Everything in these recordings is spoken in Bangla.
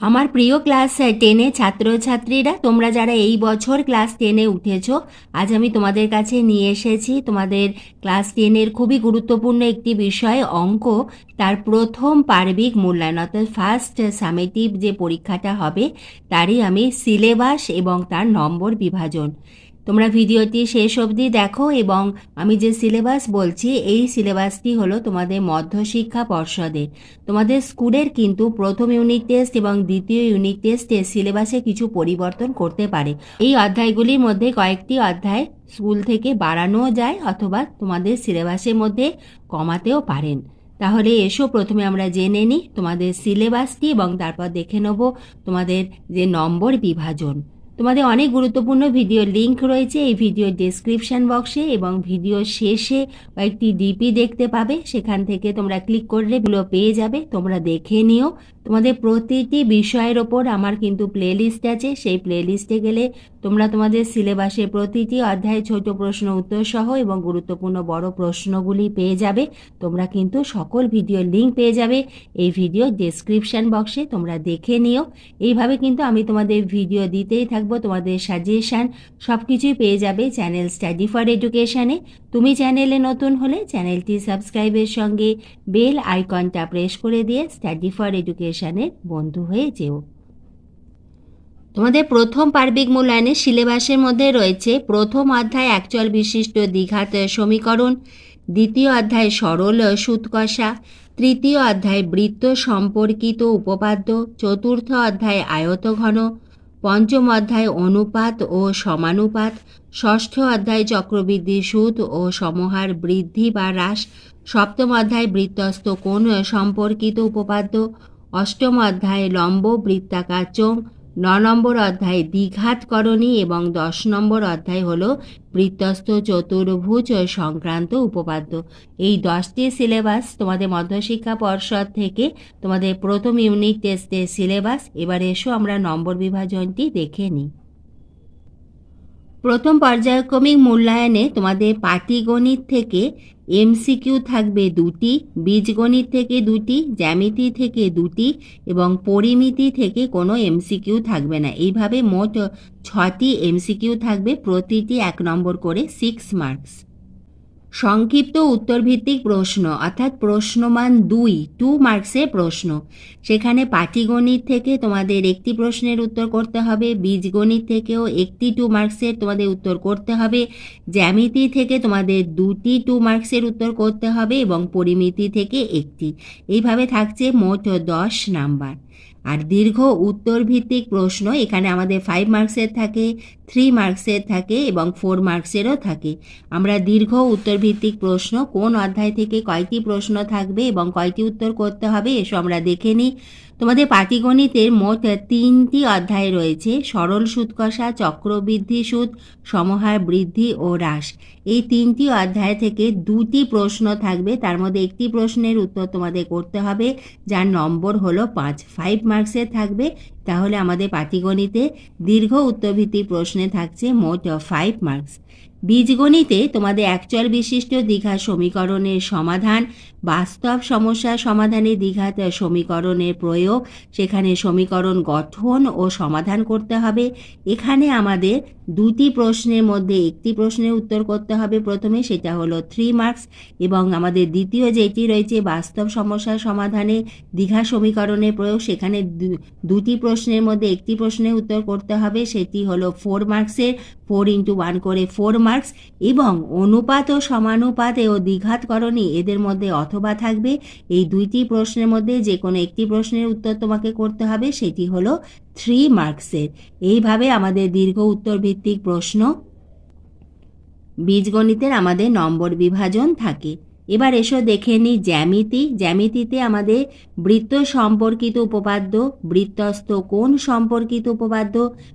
আমার প্রিয় ক্লাস টেনে ছাত্রছাত্রীরা, তোমরা যারা এই বছর ক্লাস টেনে উঠেছো, আজ আমি তোমাদের কাছে নিয়ে এসেছি তোমাদের ক্লাস টেনের খুবই গুরুত্বপূর্ণ একটি বিষয়, অঙ্ক। তার প্রথম পার্বিক মূল্যায়ন, অর্থাৎ ফার্স্ট সামেটিভ যে পরীক্ষাটা হবে, তারই আমি সিলেবাস এবং তার নম্বর বিভাজন। তোমরা ভিডিওটি শেষ অবধি দেখো এবং আমি যে সিলেবাস বলছি, এই সিলেবাসটি হলো তোমাদের মধ্যশিক্ষা পর্ষদে তোমাদের স্কুলের কিন্তু প্রথম ইউনিট টেস্ট এবং দ্বিতীয় ইউনিট টেস্টে সিলেবাসে কিছু পরিবর্তন করতে পারে। এই অধ্যায়গুলির মধ্যে কয়েকটি অধ্যায় স্কুল থেকে বাড়ানোও যায় অথবা তোমাদের সিলেবাসের মধ্যে কমাতেও পারেন। তাহলে এসো, প্রথমে আমরা জেনে নিই তোমাদের সিলেবাসটি এবং তারপর দেখে নেব তোমাদের যে নম্বর বিভাজন। তোমাদের অনেক গুরুত্বপূর্ণ ভিডিও লিংক রয়েছে। এই ভিডিও ডেসক্রিপশন বক্সে এবং ভিডিও শেষে কয়েকটি ডিপি দেখতে পাবে। সেখান থেকে তোমরা ক্লিক করলে এগুলো পেয়ে যাবে। তোমরা দেখে নিও। তোমাদের প্রতিটি বিষয়ের ওপর আমার কিন্তু প্লেলিস্ট আছে। সেই প্লেলিস্টে গেলে তোমরা তোমাদের সিলেবাসে প্রতিটি অধ্যায় ছোট প্রশ্ন, উত্তর সহ এবং গুরুত্বপূর্ণ বড় প্রশ্নগুলি পেয়ে যাবে। তোমরা কিন্তু সকল ভিডিও লিঙ্ক পেয়ে যাবে। এই ভিডিও ডেসক্রিপশন বক্সে তোমরা দেখে নিও। এইভাবে কিন্তু আমি তোমাদের ভিডিও দিতেই থাকব, তোমাদের সাজেশান সব কিছুই পেয়ে যাবে চ্যানেল স্টাডি ফর এডুকেশানে তুমি চ্যানেলে নতুন হলে চ্যানেলটি সাবস্ক্রাইবের সঙ্গে বেল আইকনটা প্রেস করে দিয়ে স্টাডি ফর এডুকেশানের বন্ধু হয়ে যেও। তোমাদের প্রথম পার্বিক মূল্যায়নের সিলেবাসের মধ্যে রয়েছে প্রথম অধ্যায় একচল বিশিষ্ট দ্বিঘাত সমীকরণ, দ্বিতীয় অধ্যায় সরল সুৎকষা, তৃতীয় অধ্যায় বৃত্ত সম্পর্কিত উপপাদ্য, চতুর্থ অধ্যায় আয়তঘন পঞ্চম অধ্যায় অনুপাত ও সমানুপাত, ষষ্ঠ অধ্যায় চক্রবৃদ্ধি সুদ ও সমহার বৃদ্ধি বা হ্রাস, সপ্তম অধ্যায় বৃত্তস্থ কোণ সম্পর্কিত উপপাদ্য অষ্টম অধ্যায়ে লম্ব বৃত্তাকার চোঙ ন নম্বর অধ্যায়ে দ্বিঘাত করণী এবং দশ নম্বর অধ্যায় হল বৃত্তস্থ চতুর্ভুজ সংক্রান্ত উপপাদ্য। এই দশটি সিলেবাস তোমাদের মধ্যশিক্ষা পর্ষদ থেকে তোমাদের প্রথম ইউনিট টেস্টের সিলেবাস এবার এসো আমরা নম্বর বিভাজনটি দেখে নিই। প্রথম পর্যায়ক্রমিক মূল্যায়নে তোমাদের পাটিগণিত থেকে এমসিকিউ থাকবে দুটি বীজগণিত থেকে দুটি, জ্যামিতি থেকে দুটি এবং পরিমিতি থেকে কোনো এমসিকিউ থাকবে না। এইভাবে মোট ছটি এমসিকিউ থাকবে, প্রতিটি এক নম্বর করে সিক্স মার্কস সংক্ষিপ্ত উত্তরভিত্তিক প্রশ্ন, অর্থাৎ প্রশ্নমান দুই, টু মার্কসের প্রশ্ন। সেখানে পাটিগণিত থেকে তোমাদের একটি প্রশ্নের উত্তর করতে হবে, বীজগণিত থেকেও একটি টু মার্কসের তোমাদের উত্তর করতে হবে, জ্যামিতি থেকে তোমাদের দুটি টু মার্কসের উত্তর করতে হবে এবং পরিমিতি থেকে একটি। এইভাবে থাকছে মোট দশ নাম্বার। আর দীর্ঘ উত্তর ভিত্তিক প্রশ্ন, এখানে আমাদের ফাইভ মার্কসের থাকে থ্রি মার্কসের থাকে এবং ফোর মার্কসেরও থাকে। আমরা দীর্ঘ উত্তর ভিত্তিক প্রশ্ন, কোন অধ্যায় থেকে কয়টি প্রশ্ন থাকবে এবং কয়টি উত্তর করতে হবে, এসব আমরা দেখে নিই। তোমাদের পাটিগণিতের মোট তিনটি অধ্যায় রয়েছে, সরল সুদ কষা চক্রবৃদ্ধি সুদ সমহার বৃদ্ধি ও হ্রাস। এই তিনটি অধ্যায় থেকে দুটি প্রশ্ন থাকবে, তার মধ্যে একটি প্রশ্নের উত্তর তোমাদের করতে হবে, যার নম্বর হলো পাঁচ ফাইভ মার্কসের থাকবে। তাহলে আমাদের পাটিগণিতে দীর্ঘ উত্তরভিত্তিক প্রশ্নে থাকছে মোট ফাইভ মার্কস বীজগণিতে তোমাদের অ্যাকচুয়াল বিশিষ্ট দীঘা সমীকরণের সমাধান, বাস্তব সমস্যা সমাধানে দীঘা সমীকরণের প্রয়োগ, সেখানে সমীকরণ গঠন ও সমাধান করতে হবে। এখানে আমাদের দুটি প্রশ্নের মধ্যে একটি প্রশ্নের উত্তর করতে হবে প্রথমে, সেটা হলো থ্রি মার্কস এবং আমাদের দ্বিতীয় যেটি রয়েছে বাস্তব সমস্যার সমাধানে দীঘা সমীকরণের প্রয়োগ, সেখানে দুটি প্রশ্নের মধ্যে একটি প্রশ্নের উত্তর করতে হবে, সেটি হলো ফোর মার্কসের ফোর ইন্টু ওয়ান করে ফোর মার্কস এবং অনুপাত ও সমানুপাত ও দ্বিঘাতকরণী এদের মধ্যে অথবা থাকবে। এই দুইটি প্রশ্নের মধ্যে যে কোনো একটি প্রশ্নের উত্তর তোমাকে করতে হবে, সেটি হলো থ্রি মার্কসের এইভাবে আমাদের দীর্ঘ উত্তর ভিত্তিক প্রশ্ন বীজগণিতের আমাদের নম্বর বিভাজন থাকে। এবার এসো দেখে নিই জ্যামিতি। জ্যামিতিতে আমাদের বৃত্ত সম্পর্কিত উপপাদ্য, বৃত্তস্থ কোণ সম্পর্কিত উপপাদ্য,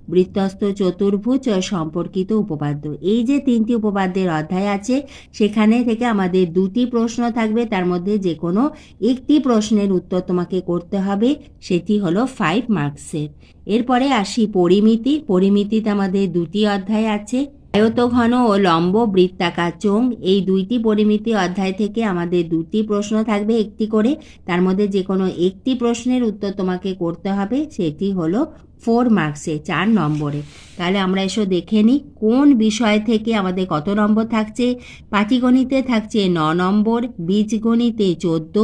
বৃত্তস্থ চতুর্ভুজ সম্পর্কিত উপপাদ্য। এই যে তিনটি উপপাদ্যের অধ্যায় আছে, সেখানে থেকে আমাদের দুটি প্রশ্ন থাকবে। তার মধ্যে যে কোনো একটি প্রশ্নের উত্তর তোমাকে করতে হবে, সেটি হলো ফাইভ মার্কসের এরপরে আসি পরিমিতি। পরিমিতিতে আমাদের দুটি অধ্যায় আছে। আয়তঘন ও লম্ব বৃত্তাকার চোঙ, এই দুইটি পরিমিতি অধ্যায় থেকে আমাদের দুটি প্রশ্ন থাকবে একটি করে। তার মধ্যে যে কোনো একটি প্রশ্নের উত্তর তোমাকে করতে হবে, সেটি হলো ফোর মার্কসে চার নম্বরে। তাহলে আমরা এসো দেখে নিই কোন বিষয় থেকে আমাদের কত নম্বর থাকছে? পাটিগণিতে থাকছে ন নম্বর, বীজগণিতে চোদ্দ,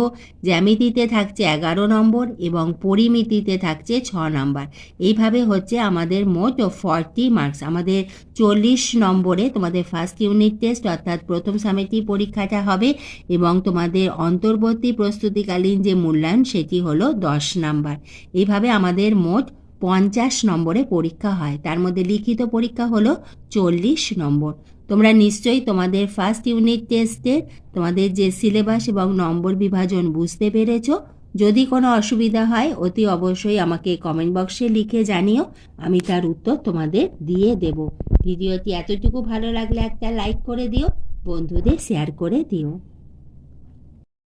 জ্যামিতিতে থাকছে এগারো নম্বর এবং পরিমিতিতে থাকছে ছ নম্বর। এইভাবে হচ্ছে আমাদের মোট ফর্টি মার্কস আমাদের চল্লিশ নম্বরে তোমাদের ফার্স্ট ইউনিট টেস্ট অর্থাৎ প্রথম সামেটিক পরীক্ষাটা হবে এবং তোমাদের অন্তর্বর্তী প্রস্তুতিকালীন যে মূল্যায়ন সেটি হলো দশ নাম্বার। এইভাবে আমাদের মোট পঞ্চাশ নম্বরে পরীক্ষা হয়। তার মধ্যে লিখিত পরীক্ষা হলো চল্লিশ নম্বর। তোমরা নিশ্চয়ই তোমাদের ফার্স্ট ইউনিট টেস্টে তোমাদের যে সিলেবাস এবং নম্বর বিভাজন বুঝতে পেরেছ। যদি কোনো অসুবিধা হয়, অতি অবশ্যই আমাকে কমেন্ট বক্সে লিখে জানিও। আমি তার উত্তর তোমাদের দিয়ে দেব। ভিডিওটি এতটুকু ভালো লাগলে একটা লাইক করে দিও, বন্ধুদের শেয়ার করে দিও।